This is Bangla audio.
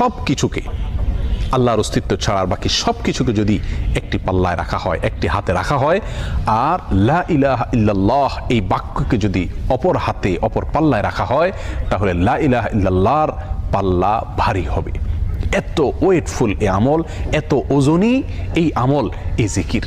সব কিছুকে আল্লাহর অস্তিত্ব ছাড়া আর বাকি সব কিছুকে যদি একটি পাল্লায় রাখা হয়, একটি হাতে রাখা হয়, আর লা ইলাহ ইল্লাল্লাহ এই বাক্যকে যদি অপর হাতে, অপর পাল্লায় রাখা হয়, তাহলে লা ইলাহ ইল্লাল্লাহর পাল্লা ভারী হবে। এত ওয়েটফুল এ আমল, এত ওজনই এই আমল, এই জিকির।